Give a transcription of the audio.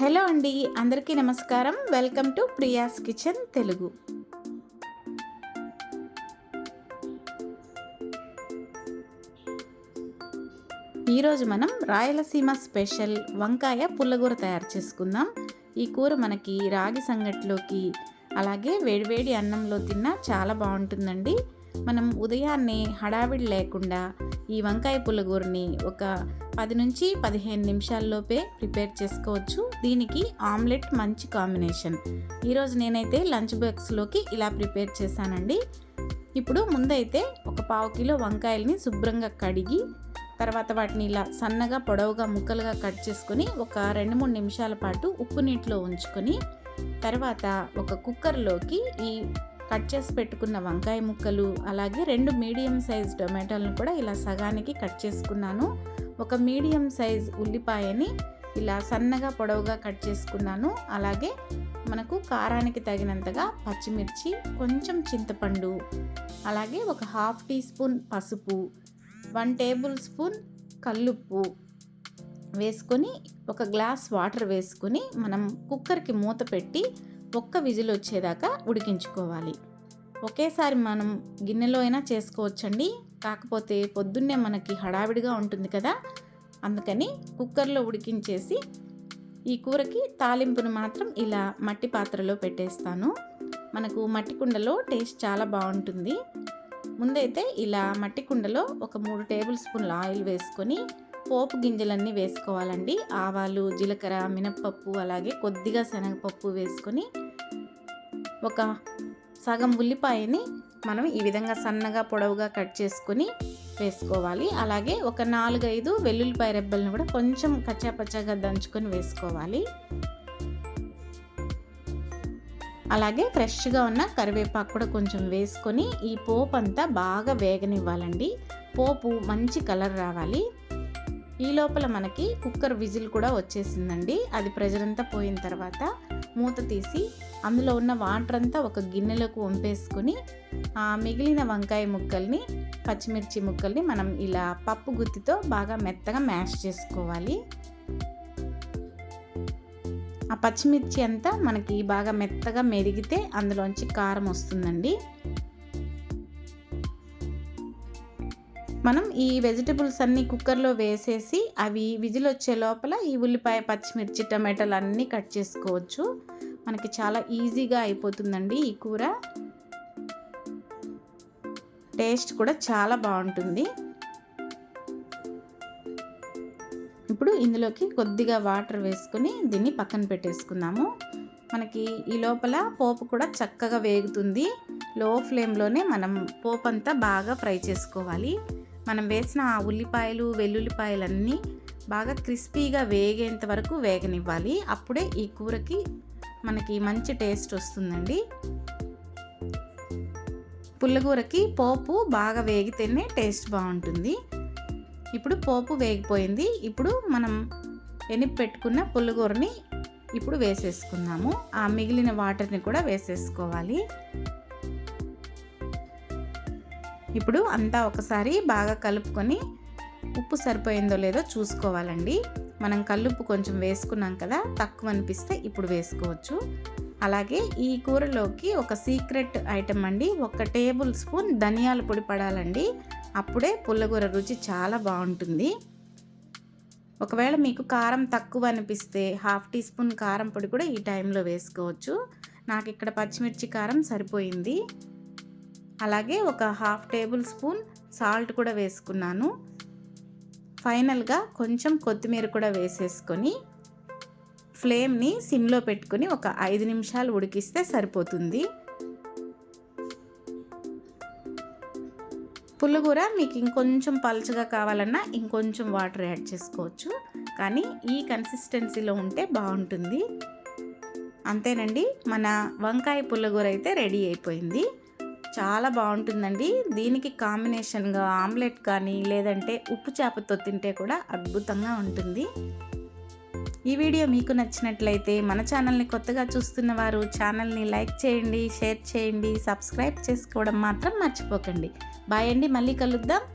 Hello అండి అందరికీ నమస్కారం. Welcome to Priya's kitchen Telugu. ఈరోజు మనం రాయలసీమ స్పెషల్ వంకాయ పుల్లగూర తయారు చేసుకుందాం. ఈ కూర మనకి రాగి సంగటిలోకి అలాగే వేడివేడి అన్నంలో తిన్నా చాలా బాగుంటుందండి. మనం ఉదయాన్నే హడావిడి లేకుండా ఈ వంకాయ పులగూరిని ఒక పది నుంచి పదిహేను నిమిషాల్లోపే ప్రిపేర్ చేసుకోవచ్చు. దీనికి ఆమ్లెట్ మంచి కాంబినేషన్. ఈరోజు నేనైతే లంచ్ బాక్స్లోకి ఇలా ప్రిపేర్ చేశానండి. ఇప్పుడు ముందైతే ఒక పావు కిలో వంకాయల్ని శుభ్రంగా కడిగి తర్వాత వాటిని ఇలా సన్నగా పొడవుగా ముక్కలుగా కట్ చేసుకొని ఒక రెండు మూడు నిమిషాల పాటు ఉప్పు నీటిలో ఉంచుకొని తర్వాత ఒక కుక్కర్లోకి ఈ కట్ చేసి పెట్టుకున్న వంకాయ ముక్కలు అలాగే రెండు మీడియం సైజ్ టొమాటోలను కూడా ఇలా సగానికి కట్ చేసుకున్నాను. ఒక మీడియం సైజ్ ఉల్లిపాయని ఇలా సన్నగా పొడవుగా కట్ చేసుకున్నాను. అలాగే మనకు కారానికి తగినంతగా పచ్చిమిర్చి కొంచెం చింతపండు అలాగే ఒక హాఫ్ టీ స్పూన్ పసుపు వన్ టేబుల్ స్పూన్ కల్లుప్పు వేసుకొని ఒక గ్లాస్ వాటర్ వేసుకొని మనం కుక్కర్కి మూత పెట్టి ఒక్క విజిల్ వచ్చేదాకా ఉడికించుకోవాలి. ఒకేసారి మనం గిన్నెలో అయినా చేసుకోవచ్చండి. కాకపోతే పొద్దున్నే మనకి హడావిడిగా ఉంటుంది కదా. అందుకని కుక్కర్లో ఉడికించేసి ఈ కూరకి తాలింపును మాత్రం ఇలా మట్టి పాత్రలో పెట్టేస్తాను. మనకు మట్టి కుండలో టేస్ట్ చాలా బాగుంటుంది. ముందైతే ఇలా మట్టి కుండలో ఒక మూడు టేబుల్ స్పూన్ల ఆయిల్ వేసుకొని పోపు గింజలన్నీ వేసుకోవాలండి. ఆవాలు జీలకర్ర మినప్పప్పు అలాగే కొద్దిగా శనగపప్పు వేసుకొని ఒక సగం ఉల్లిపాయని మనం ఈ విధంగా సన్నగా పొడవుగా కట్ చేసుకొని వేసుకోవాలి. అలాగే ఒక నాలుగైదు వెల్లుల్లిపాయ రెబ్బలను కూడా కొంచెం కచ్చాపచ్చాగా దంచుకొని వేసుకోవాలి. అలాగే ఫ్రెష్గా ఉన్న కరివేపాకు కూడా కొంచెం వేసుకొని ఈ పోపు అంతా బాగా వేగనివ్వాలండి. పోపు మంచి కలర్ రావాలి. ఈ లోపల మనకి కుక్కర్ విజిల్ కూడా వచ్చేసిందండి. అది ప్రెజర్ అంతా పోయిన తర్వాత మూత తీసి అందులో ఉన్న వాటర్ అంతా ఒక గిన్నెలోకి వంపేసుకొని ఆ మిగిలిన వంకాయ ముక్కల్ని పచ్చిమిర్చి ముక్కల్ని మనం ఇలా పప్పు గుత్తితో బాగా మెత్తగా మ్యాష్ చేసుకోవాలి. ఆ పచ్చిమిర్చి అంతా మనకి బాగా మెత్తగా మెరిగితే అందులోంచి కారం వస్తుందండి. మనం ఈ వెజిటబుల్స్ అన్నీ కుక్కర్లో వేసేసి అవి విజిల్ వచ్చే లోపల ఈ ఉల్లిపాయ పచ్చిమిర్చి టమాటాలు అన్నీ కట్ చేసుకోవచ్చు. మనకి చాలా ఈజీగా అయిపోతుందండి ఈ కూర. టేస్ట్ కూడా చాలా బాగుంటుంది. ఇప్పుడు ఇందులోకి కొద్దిగా వాటర్ వేసుకొని దీన్ని పక్కన పెట్టేసుకుందాము. మనకి ఈ లోపల పోపు కూడా చక్కగా వేగుతుంది. లో ఫ్లేమ్లోనే మనం పోపు అంతా బాగా ఫ్రై చేసుకోవాలి. మనం వేసిన ఆ ఉల్లిపాయలు వెల్లుల్లిపాయలన్నీ బాగా క్రిస్పీగా వేగేంత వరకు వేగనివ్వాలి. అప్పుడే ఈ కూరకి మనకి మంచి టేస్ట్ వస్తుందండి. పుల్లగూరకి పోపు బాగా వేగితేనే టేస్ట్ బాగుంటుంది. ఇప్పుడు పోపు వేగిపోయింది. ఇప్పుడు మనం ఎనిపి పెట్టుకున్న పుల్లగూరని ఇప్పుడు వేసేసుకుందాము. ఆ మిగిలిన వాటర్ని కూడా వేసేసుకోవాలి. ఇప్పుడు అంతా ఒకసారి బాగా కలుపుకొని ఉప్పు సరిపోయిందో లేదో చూసుకోవాలండి. మనం కల్లుప్పు కొంచెం వేసుకున్నాం కదా తక్కువ అనిపిస్తే ఇప్పుడు వేసుకోవచ్చు. అలాగే ఈ కూరలోకి ఒక సీక్రెట్ ఐటెం అండి ఒక టేబుల్ స్పూన్ ధనియాల పొడి పడాలండి. అప్పుడే పుల్లగూర రుచి చాలా బాగుంటుంది. ఒకవేళ మీకు కారం తక్కువ అనిపిస్తే హాఫ్ టీ స్పూన్ కారం పొడి కూడా ఈ టైంలో వేసుకోవచ్చు. నాకు ఇక్కడ పచ్చిమిర్చి కారం సరిపోయింది. అలాగే ఒక హాఫ్ టేబుల్ స్పూన్ సాల్ట్ కూడా వేసుకున్నాను. ఫైనల్గా కొంచెం కొత్తిమీర కూడా వేసేసుకొని ఫ్లేమ్ని సిమ్లో పెట్టుకొని ఒక ఐదు నిమిషాలు ఉడికిస్తే సరిపోతుంది. పుల్లగూర మీకు ఇంకొంచెం పలుచగా కావాలన్నా ఇంకొంచెం వాటర్ యాడ్ చేసుకోవచ్చు. కానీ ఈ కన్సిస్టెన్సీలో ఉంటే బాగుంటుంది. అంతేనండి మన వంకాయ పుల్లగూర అయితే రెడీ అయిపోయింది. చాలా బాగుంటుందండి. దీనికి కాంబినేషన్గా ఆమ్లెట్ కానీ లేదంటే ఉప్పు చేపతో తింటే కూడా అద్భుతంగా ఉంటుంది. ఈ వీడియో మీకు నచ్చినట్లయితే మన ఛానల్ని కొత్తగా చూస్తున్న వారు ఛానల్ని లైక్ చేయండి షేర్ చేయండి సబ్స్క్రైబ్ చేసుకోవడం మాత్రం మర్చిపోకండి. బాయ్ అండి. మళ్ళీ కలుద్దాం.